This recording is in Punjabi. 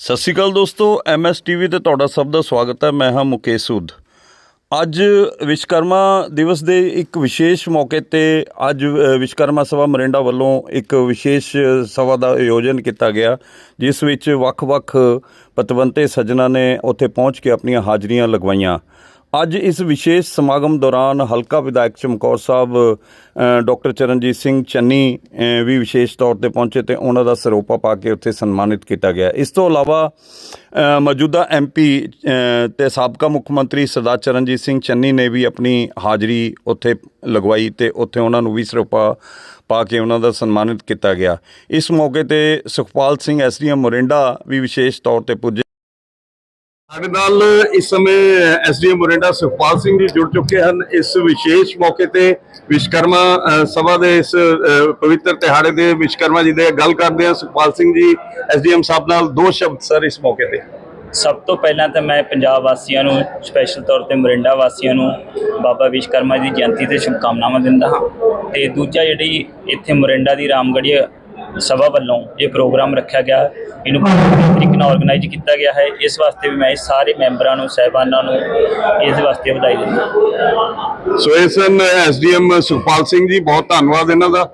ਸਤਿ ਸ਼੍ਰੀ ਅਕਾਲ ਦੋਸਤੋ ਐਮਐਸ ਟੀਵੀ ਤੇ ਤੁਹਾਡਾ ਸਭ ਦਾ ਸਵਾਗਤ ਹੈ। ਮੈਂ ਹਾਂ ਮੁਕੇਸ਼ ਸੂਦ। ਅੱਜ ਵਿਸ਼ਕਰਮਾ ਦਿਵਸ ਦੇ ਇੱਕ ਵਿਸ਼ੇਸ਼ ਮੌਕੇ ਤੇ ਅੱਜ ਅ, ਵਿਸ਼ਕਰਮਾ ਸਭਾ ਮਰਿੰਡਾ ਵੱਲੋਂ ਇੱਕ ਵਿਸ਼ੇਸ਼ ਸਭਾ ਦਾ ਆਯੋਜਨ ਕੀਤਾ ਗਿਆ ਜਿਸ ਵਿੱਚ ਵੱਖ-ਵੱਖ ਪਤਵੰਤੇ ਸੱਜਣਾ ਨੇ ਉੱਥੇ ਪਹੁੰਚ ਕੇ ਆਪਣੀਆਂ ਹਾਜ਼ਰੀਆਂ ਲਗਵਾਈਆਂ। ਅੱਜ ਇਸ ਵਿਸ਼ੇਸ਼ ਸਮਾਗਮ ਦੌਰਾਨ ਹਲਕਾ ਵਿਧਾਇਕ ਚਮਕੌਰ ਸਾਹਿਬ ਅ, ਡਾਕਟਰ ਚਰਨਜੀਤ ਸਿੰਘ ਚੰਨੀ ਵੀ ਵਿਸ਼ੇਸ਼ ਤੌਰ ਤੇ ਪਹੁੰਚੇ ਤੇ ਉਹਨਾਂ ਦਾ ਸਰੋਪਾ ਪਾ ਕੇ ਉੱਥੇ ਸਨਮਾਨਿਤ ਕੀਤਾ ਗਿਆ। ਇਸ ਤੋਂ ਇਲਾਵਾ ਅ, ਮੌਜੂਦਾ ਐਮਪੀ ਤੇ ਸਾਬਕਾ ਮੁੱਖ ਮੰਤਰੀ ਸਰਦਾਰ ਚਰਨਜੀਤ ਸਿੰਘ ਚੰਨੀ ਨੇ ਵੀ ਆਪਣੀ ਹਾਜ਼ਰੀ ਉੱਥੇ ਲਗਵਾਈ ਤੇ ਉੱਥੇ ਉਹਨਾਂ ਨੂੰ ਵੀ ਸਰੋਪਾ ਪਾ ਕੇ ਉਹਨਾਂ ਦਾ ਸਨਮਾਨਿਤ ਕੀਤਾ ਗਿਆ। ਇਸ ਮੌਕੇ ਤੇ ਸੁਖਪਾਲ ਸਿੰਘ ਐਸਡੀਐਮ ਮੋਰਿੰਡਾ ਵੀ ਵਿਸ਼ੇਸ਼ ਤੌਰ ਤੇ ਪੁੱਜੇ। ਸਾਡੇ ਨਾਲ ਇਸ ਸਮੇਂ ਐਸਡੀਐਮ ਮੋਰਿੰਡਾ ਸੁਖਪਾਲ ਸਿੰਘ ਜੀ ਜੁੜ ਚੁੱਕੇ ਹਨ। ਇਸ ਵਿਸ਼ੇਸ਼ ਮੌਕੇ ਤੇ ਵਿਸ਼ਕਰਮਾ ਸਭਾ ਦੇ ਇਸ ਪਵਿੱਤਰ ਦਿਹਾੜੇ ਦੇ ਵਿਸ਼ਕਰਮਾ ਜੀ ਦੇ ਗੱਲ ਕਰਦੇ ਹਾਂ। ਸੁਖਪਾਲ ਸਿੰਘ ਜੀ, ਐਸਡੀਐਮ ਸਾਹਿਬ ਨਾਲ ਦੋ ਸ਼ਬਦ ਸਰ ਇਸ ਮੌਕੇ ਤੇ। ਸਭ ਤੋਂ ਪਹਿਲਾਂ ਤਾਂ ਮੈਂ ਪੰਜਾਬ ਵਾਸੀਆਂ ਨੂੰ, ਸਪੈਸ਼ਲ ਤੌਰ ਤੇ ਮੋਰਿੰਡਾ ਵਾਸੀਆਂ ਨੂੰ, ਬਾਬਾ ਵਿਸ਼ਕਰਮਾ ਦੀ ਜਯੰਤੀ ਤੇ ਸ਼ੁਭਕਾਮਨਾਵਾਂ ਦਿੰਦਾ ਹਾਂ। ਤੇ ਦੂਜਾ ਜਿਹੜੀ ਇੱਥੇ ਮੋਰਿੰਡਾ ਦੀ ਰਾਮਗੜ੍ਹੀ ਸਭਾ ਵੱਲੋਂ ਇਹ ਪ੍ਰੋਗਰਾਮ ਰੱਖਿਆ ਗਿਆ। ਇਹਨੂੰ ਬਹੁਤ ਤਰੀਕੇ ਨਾਲ ਆਰਗੇਨਾਈਜ਼ ਕੀਤਾ ਗਿਆ ਹੈ। ਇਸ ਵਾਸਤੇ ਵੀ ਮੈਂ ਸਾਰੇ ਮੈਂਬਰਾਂ ਨੂੰ, ਸਹਿਬਾਨਾਂ ਨੂੰ ਇਸ ਵਾਸਤੇ ਵਧਾਈ ਦਿੰਦਾ। ਸੋ ਇਸ ਐਸਡੀਐਮ ਸੁਖਪਾਲ ਸਿੰਘ ਜੀ, ਬਹੁਤ ਧੰਨਵਾਦ ਇਹਨਾਂ ਦਾ।